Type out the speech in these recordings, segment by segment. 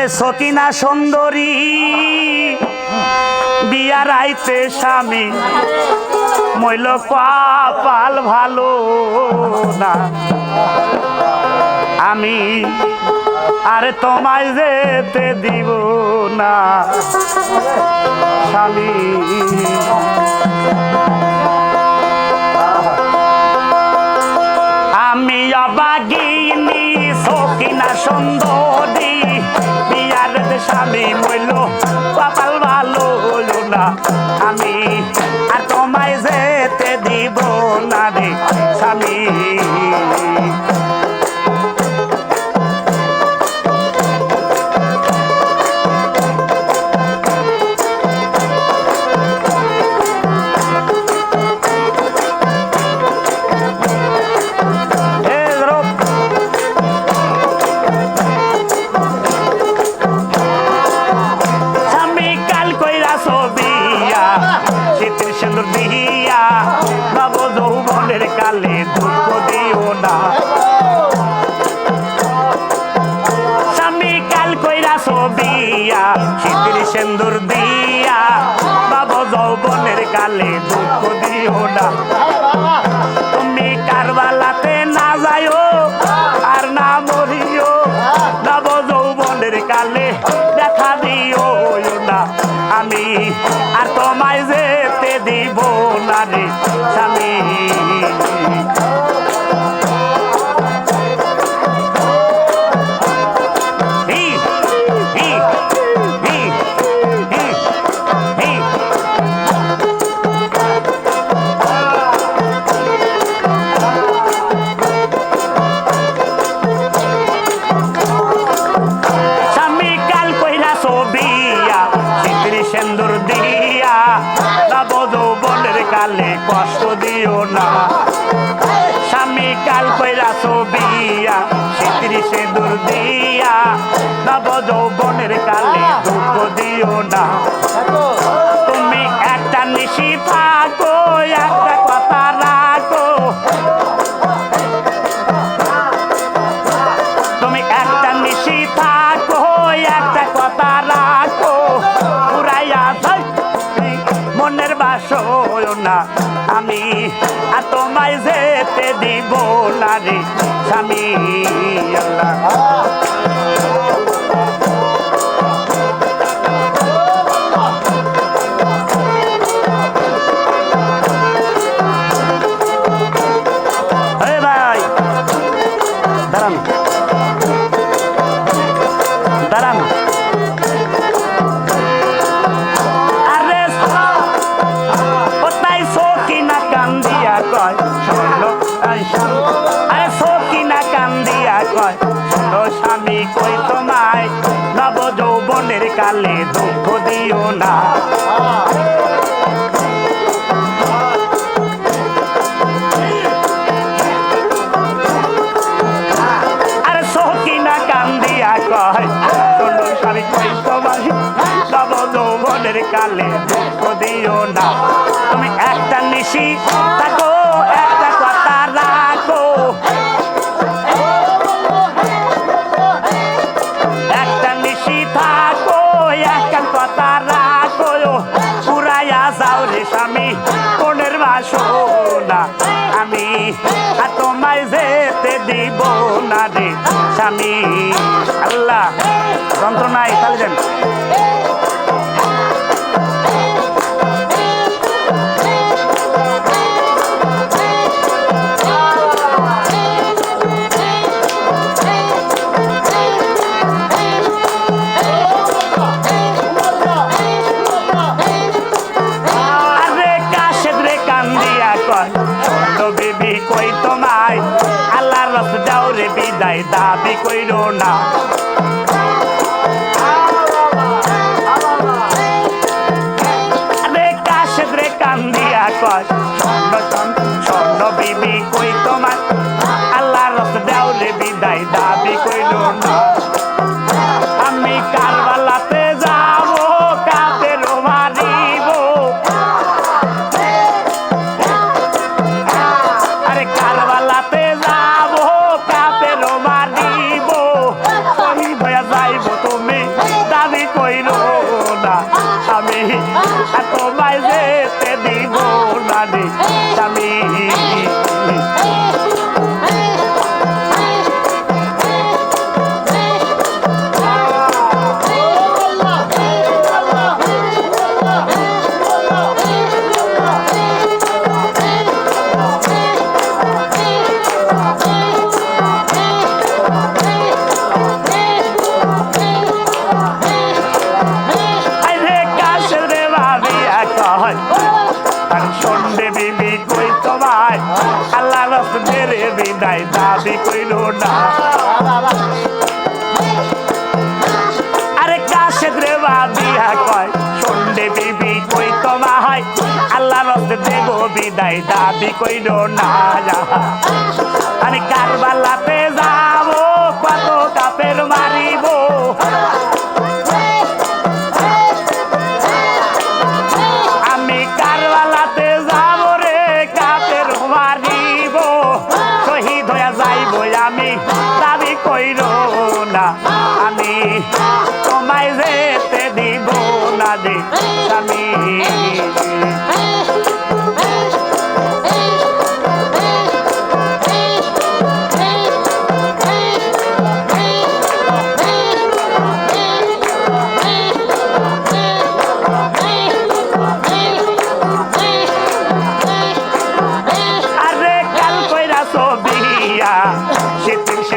করে সকিনা সুন্দরী, বিয়া রাইতে স্বামী, মইল পাল ভালো না। আমি আরে তোমায় যেতে দিব না স্বামী আমি অবাগিনী, সকিনা সুন্দর। স্বামী মইল কপাল ভালো হলো না। দুঃখ দিও না। সামনে কাল কইরা সবিয়া শীতের সেন্দুর দিয়া বাবা যৌবনের কালে দুঃখ দিয়া নব যৌবনের কালে দুঃখ দিও না। বাসয় না আমি আর তোমায় যেতে দিব না রে স্বামী আল্লাহ। কই তোমায়? নব যৌবনের কালে দুঃখ দিও না। কালে দিও না। তুমি একটা নিশি, তাকে আমি আল্লাহ যন্ত্রণায় তাহলে দেন। দাবি কইরো না। বিদায় দাবি কইল না আমি কারবালাতে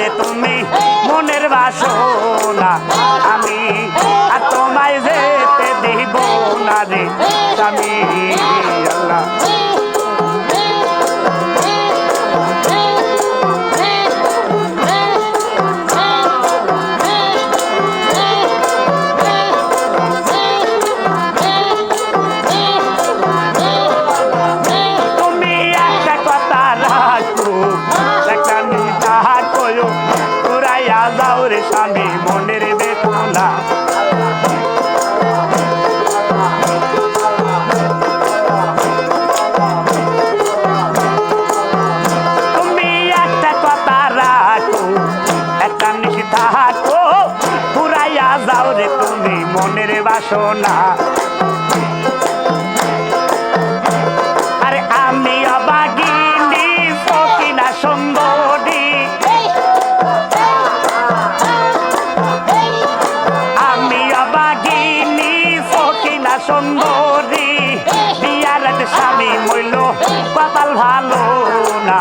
de tu mí. ¡Eh! বাসনা আরে আমি অবাগিনী ফকিনা সম্বরি। আমি অবাগিনী ফকিনা সম্বরি। বিয়ার স্বামী মইল, কপাল ভালো না।